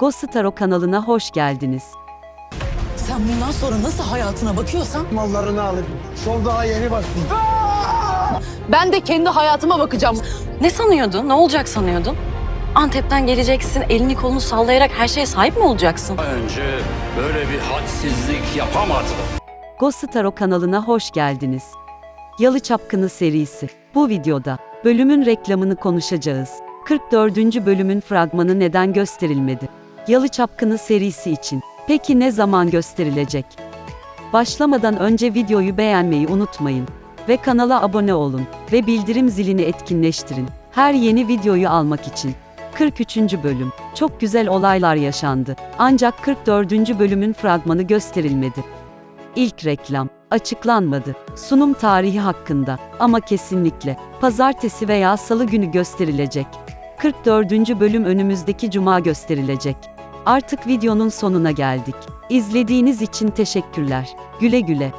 Gositaro kanalına hoş geldiniz. Sen bundan sonra nasıl hayatına bakıyorsan mallarını alayım. Sol daha yeni baktım. ben de kendi hayatıma bakacağım. Ne sanıyordun? Ne olacak sanıyordun? Antep'ten geleceksin, elini kolunu sallayarak her şeye sahip mi olacaksın? önce böyle bir hadsizlik yapamadım. Gositaro kanalına hoş geldiniz. Yalı Çapkını serisi. Bu videoda bölümün reklamını konuşacağız. 44. bölümün fragmanı neden gösterilmedi? Yalı Çapkını serisi için. Peki ne zaman gösterilecek? Başlamadan önce videoyu beğenmeyi unutmayın ve kanala abone olun ve bildirim zilini etkinleştirin. Her yeni videoyu almak için. 43. bölüm. Çok güzel olaylar yaşandı. Ancak 44. bölümün fragmanı gösterilmedi. İlk reklam açıklanmadı. Sunum tarihi hakkında ama kesinlikle pazartesi veya salı günü gösterilecek. 44. bölüm önümüzdeki cuma gösterilecek. Artık videonun sonuna geldik. İzlediğiniz için teşekkürler. Güle güle.